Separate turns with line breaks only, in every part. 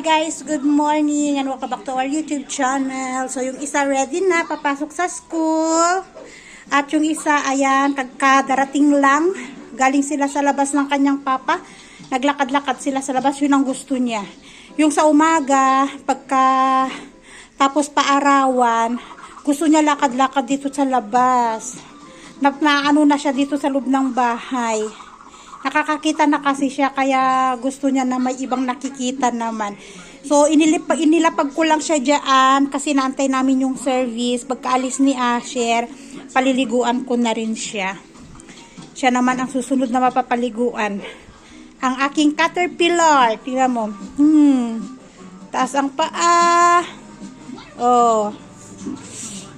Hi guys, good morning and welcome back to our YouTube channel. So yung isa ready na, papasok sa school. At yung isa, ayan, kagkadarating lang. Galing sila sa labas ng kanyang papa. Naglakad-lakad sila sa labas, yun ang gusto niya. Yung sa umaga, pagka tapos paarawan, gusto niya lakad-lakad dito sa labas. Na, na ano na siya dito sa loob ng bahay nakakakita na kasi siya kaya gusto niya na may ibang nakikita naman. So inilipag, inilapag ko lang siya diyan kasi naantay namin yung service. Pagkaalis ni Asher, paliliguan ko na rin siya. Siya naman ang susunod na mapapaliguan. Ang aking caterpillar, tingnan mo. Hmm. Taas ang paa. Oh.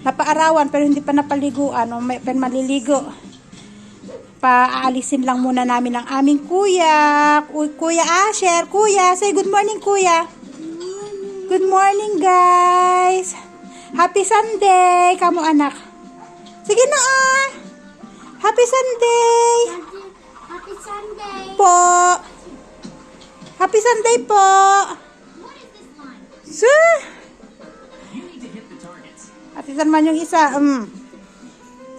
Napaarawan pero hindi pa napaliguan. Oh, may, may maliligo paaalisin lang muna namin ang aming kuya. Uy, kuya Asher, kuya, say good morning kuya. Good morning guys. Happy Sunday, kamo anak. Sige na ah. Happy Sunday.
Happy Sunday.
Po. Happy Sunday po.
What is this one?
Sir. Atisan man yung isa. Um.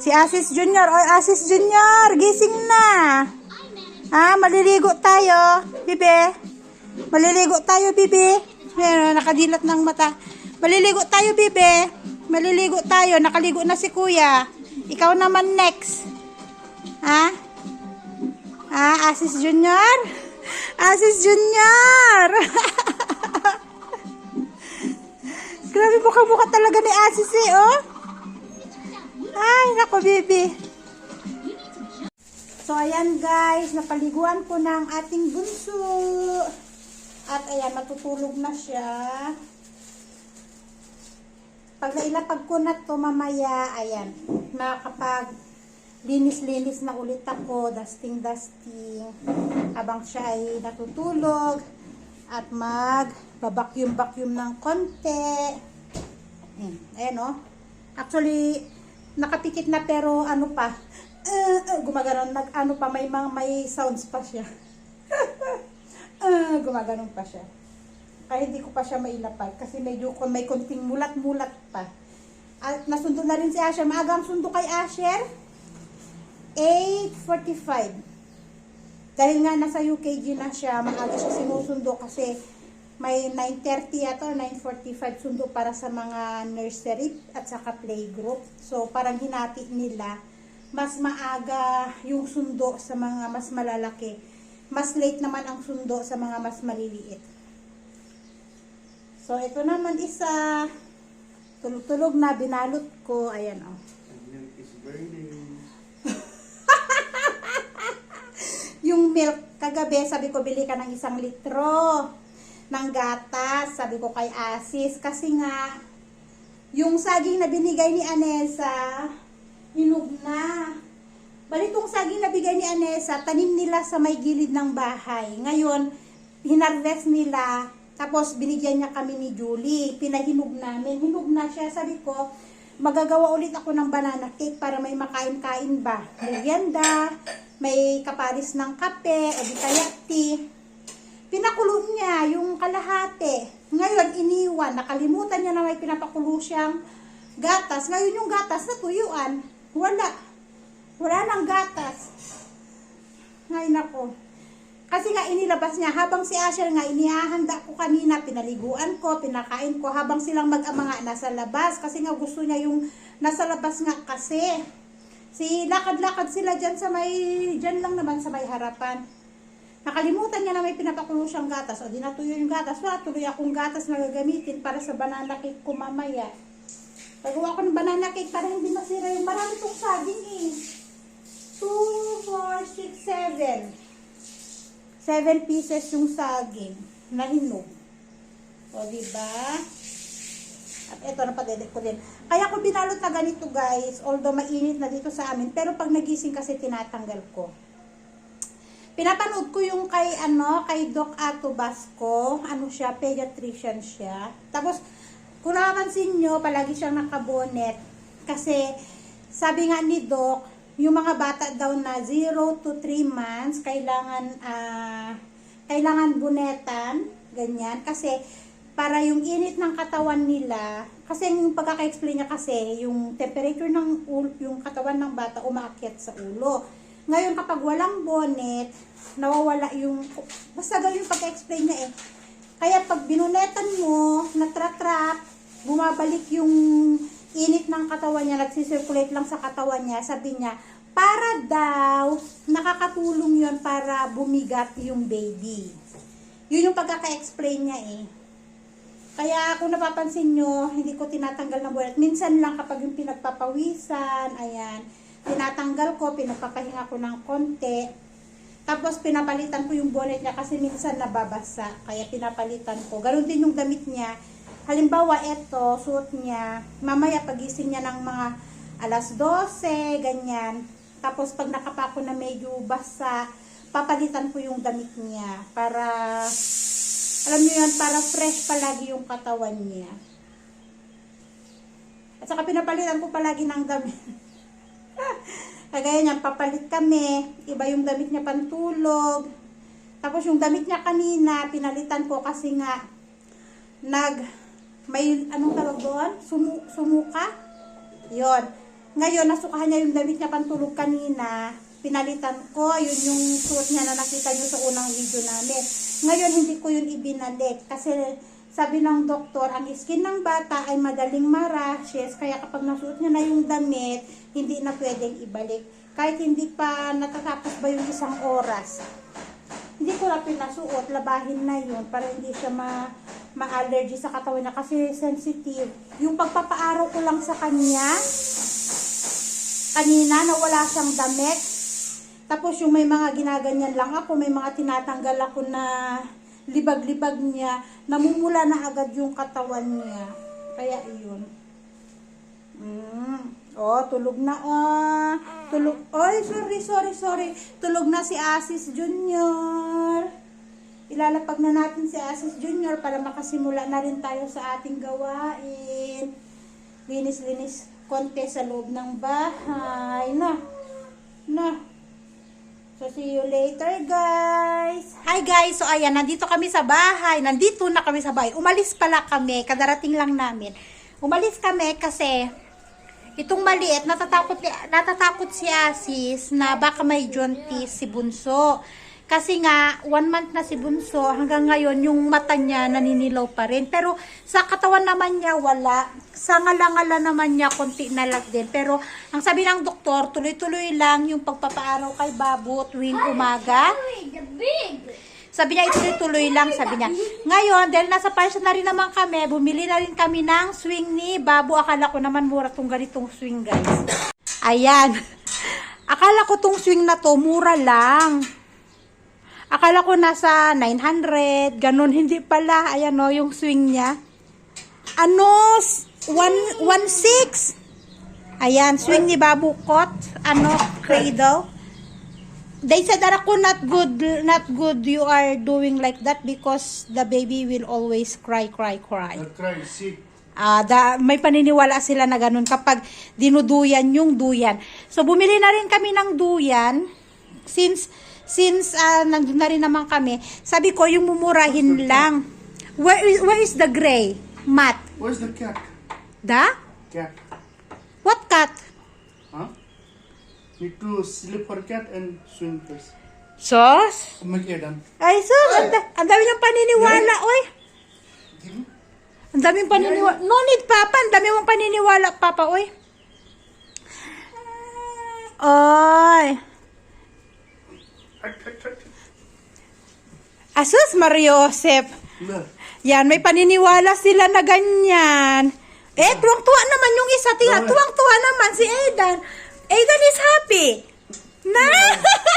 Si Asis Junior. Oy, Asis Junior, gising na. Ha, maliligo tayo, bibe. Maliligo tayo, bibe. Ayan, nakadilat ng mata. Maliligo tayo, bibe. Maliligo tayo. Nakaligo na si kuya. Ikaw naman next. Ha? Ha, Asis Junior? Asis Junior! Grabe mukha-mukha talaga ni Asis eh, oh. Ay, nako, baby. So, ayan guys, napaliguan ko ang ating bunso. At ayan, matutulog na siya. Pag nailapag ko na to mamaya, ayan, makakapag linis-linis na ulit ako, dusting-dusting, habang siya ay natutulog, at mag babakyum-bakyum ng konti. Ayan, ayan oh. Actually, nakapikit na pero ano pa, uh, uh, gumaganon, nag, ano pa, may, mga may sounds pa siya. uh, gumaganon pa siya. Kaya hindi ko pa siya mailapag kasi medyo may konting mulat-mulat pa. At nasundo na rin si Asher. Maagang sundo kay Asher. 8.45. Dahil nga nasa UKG na siya, maaga siya sinusundo kasi may 9.30 ato, 9.45 sundo para sa mga nursery at saka playgroup. So, parang hinati nila, mas maaga yung sundo sa mga mas malalaki. Mas late naman ang sundo sa mga mas maliliit. So, ito naman isa, tulog-tulog na, binalot ko. Ayan, oh. Yung milk, kagabi, sabi ko, bili ka ng isang litro ng gatas. Sabi ko kay Asis, kasi nga, yung saging na binigay ni Anessa, hinug na. Balitong saging na bigay ni Anessa, tanim nila sa may gilid ng bahay. Ngayon, hinarvest nila, tapos binigyan niya kami ni Julie. Pinahinog namin. Hinog na siya. Sabi ko, magagawa ulit ako ng banana cake para may makain-kain ba. Merienda, may kaparis ng kape, o di kaya tea. Pinakulo niya yung kalahati. Ngayon, iniwan. Nakalimutan niya na may pinapakulo siyang gatas. Ngayon yung gatas natuyuan. Wala. Wala nang gatas. Ngayon ako. Kasi nga inilabas niya, habang si Asher nga inihahanda ko kanina, pinaliguan ko, pinakain ko, habang silang mag-ama nga nasa labas. Kasi nga gusto niya yung nasa labas nga kasi. Si lakad-lakad sila dyan sa may, dyan lang naman sa may harapan. Nakalimutan niya na may pinapakulo siyang gatas. O di natuyo yung gatas. Wala, tuloy akong gatas na gagamitin para sa banana cake ko mamaya. Pagawa ko ng banana cake para hindi masira yung marami tong saging eh. 2, 4, 6, 7. 7 pieces yung saging na hinog. O, diba? At ito, napadelit ko din. Kaya ko binalot na ganito, guys. Although mainit na dito sa amin. Pero pag nagising kasi tinatanggal ko. Pinapanood ko yung kay, ano, kay Doc Ato Basco. Ano siya, pediatrician siya. Tapos, kung nakapansin nyo, palagi siyang nakabonet. Kasi, sabi nga ni Doc, yung mga bata daw na 0 to 3 months, kailangan, ah, kailangan bunetan ganyan. Kasi, para yung init ng katawan nila, kasi yung pagkaka-explain niya kasi, yung temperature ng ulo, yung katawan ng bata umaakyat sa ulo. Ngayon, kapag walang bonnet, nawawala yung, basta ganun yung pagka-explain niya eh. Kaya pag binunetan mo, natratrap, bumabalik yung init ng katawan niya, nagsisirculate lang sa katawan niya, sabi niya, para daw, nakakatulong yon para bumigat yung baby. Yun yung pagkaka-explain niya eh. Kaya kung napapansin nyo, hindi ko tinatanggal ng bonnet. Minsan lang kapag yung pinagpapawisan, ayan, tinatanggal ko, pinagpapahinga ko ng konti. Tapos pinapalitan ko yung bonnet niya kasi minsan nababasa. Kaya pinapalitan ko. Ganon din yung damit niya. Halimbawa, eto, suot niya. Mamaya pagising niya ng mga alas 12, ganyan. Tapos pag nakapako na medyo basa, papalitan ko yung damit niya. Para, alam niyo yan, para fresh palagi yung katawan niya. At saka pinapalitan ko palagi ng damit. Kagaya niyan, papalit kami. Iba yung damit niya pantulog. Tapos yung damit niya kanina, pinalitan ko kasi nga, nag, may, anong tawag doon? Sumu, sumuka? Yon. Ngayon, nasukahan niya yung damit niya pantulog kanina. Pinalitan ko. Yun yung suot niya na nakita niyo sa unang video namin. Ngayon, hindi ko yun ibinalik. Kasi sabi ng doktor, ang skin ng bata ay madaling marashes. Kaya kapag nasuot niya na yung damit, hindi na pwedeng ibalik. Kahit hindi pa natatapos ba yung isang oras. Hindi ko na pinasuot, labahin na yun para hindi siya ma ma-allergy sa katawan niya kasi sensitive. Yung pagpapaaraw ko lang sa kanya, kanina na wala siyang damit. Tapos yung may mga ginaganyan lang ako, may mga tinatanggal ako na libag-libag niya, namumula na agad yung katawan niya. Kaya iyon. Mm. Oh, tulog na oh. Tulog. Oy, sorry, sorry, sorry. Tulog na si Asis Junior. Ilalapag na natin si Asis Junior para makasimula na rin tayo sa ating gawain. Linis-linis konti sa loob ng bahay. Na. Na. So, see you later, guys. Hi, guys. So, ayan, nandito kami sa bahay. Nandito na kami sa bahay. Umalis pala kami. Kadarating lang namin. Umalis kami kasi itong maliit, natatakot, natatakot si Asis na baka may jaundice si Bunso. Kasi nga, one month na si Bunso, hanggang ngayon, yung mata niya naninilaw pa rin. Pero sa katawan naman niya, wala. Sa ngala-ngala naman niya, konti na lang din. Pero ang sabi ng doktor, tuloy-tuloy lang yung pagpapaaraw kay Babu tuwing umaga. Sabi niya, ituloy-tuloy lang, sabi niya. Ngayon, dahil nasa pansya na rin naman kami, bumili na rin kami ng swing ni Babu. Akala ko naman mura tong ganitong swing, guys. Ayan. Akala ko tong swing na to, mura lang. Akala ko nasa 900, ganun. Hindi pala. Ayan o, yung swing niya. Ano? 1.6. Ayan, swing ni Babu Kot. Ano? Cradle. They said that ako not good, not good you are doing like that because the baby will always cry, cry, cry.
I cry sick.
Ah, da, may paniniwala sila na ganun kapag dinuduyan yung duyan. So bumili na rin kami ng duyan since since ah, nandun na rin naman kami. Sabi ko yung mumurahin lang. Where is, where is the gray? Mat.
Where's the cat?
Da?
Cat.
What cat?
Huh? Need to sleep for cat and swing first.
Sos?
It done.
Ay, sus, ang, da- ang dami ng paniniwala, oy. Ang daming paniniwala. No need, Papa. Ang dami mong paniniwala, Papa, oy. Oy. Asus, Mariosep.
Look.
Yan, may paniniwala sila na ganyan. Eh, tuwang-tuwa naman yung isa. Tingnan, tuwang-tuwa naman si Aidan. Aidan is happy. Na!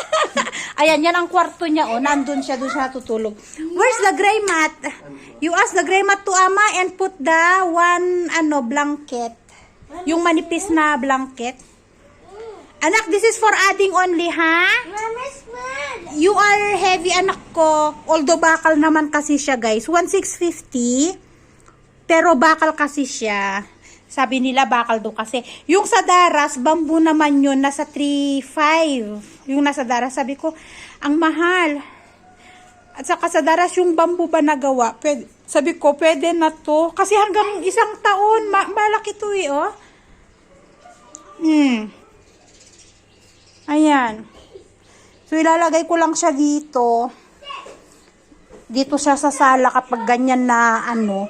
Ayan, yan ang kwarto niya. Oh, nandun siya, doon siya natutulog. Where's the gray mat? You ask the gray mat to ama and put the one, ano, blanket. Yung manipis na blanket. Anak, this is for adding only, ha?
Mama's man.
You are heavy anak ko. Although bakal naman kasi siya guys. 1,650. Pero bakal kasi siya. Sabi nila bakal do kasi. Yung sa Daras, bamboo naman yun. Nasa 3,500. Yung nasa Daras, sabi ko, ang mahal. At saka sa daras yung bamboo ba nagawa, pwede, sabi ko, pwede na to. Kasi hanggang isang taon, ma- malaki to eh, oh. Hmm. Ayan. So, ilalagay ko lang siya dito. Dito siya sa sala kapag ganyan na ano.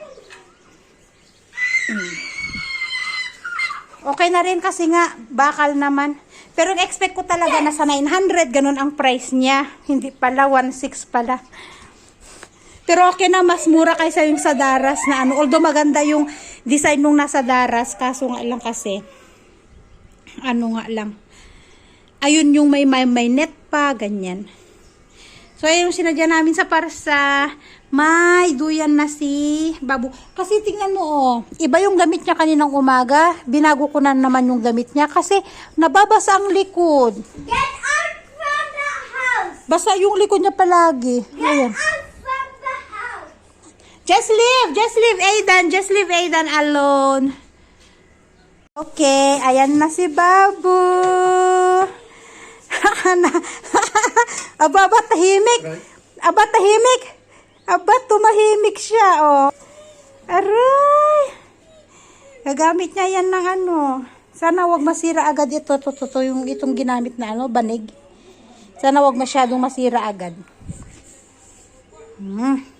Hmm. Okay na rin kasi nga, bakal naman. Pero expect ko talaga na sa 900, ganun ang price niya. Hindi pala, 1.6 pala. Pero okay na, mas mura kaysa yung sa Daras na ano. Although maganda yung design nung nasa Daras, kaso nga lang kasi, ano nga lang. Ayun yung may, may, may net pa, ganyan. So, ayun yung sinadya namin sa parsa. May duyan na si Babu. Kasi tingnan mo, oh, iba yung damit niya kaninang umaga. Binago ko na naman yung damit niya kasi nababasa ang likod.
Get out from the house!
Basa yung likod niya palagi. Ayan.
Out from the house!
Just leave, just leave Aidan, just leave Aidan alone. Okay, ayan na si Babu. Aba, aba, tahimik. Aba, tahimik. Aba, tumahimik siya, oh. Aray. Gagamit niya yan ng ano. Sana wag masira agad ito. To, to, to, yung itong ginamit na ano, banig. Sana wag masyadong masira agad. Hmm.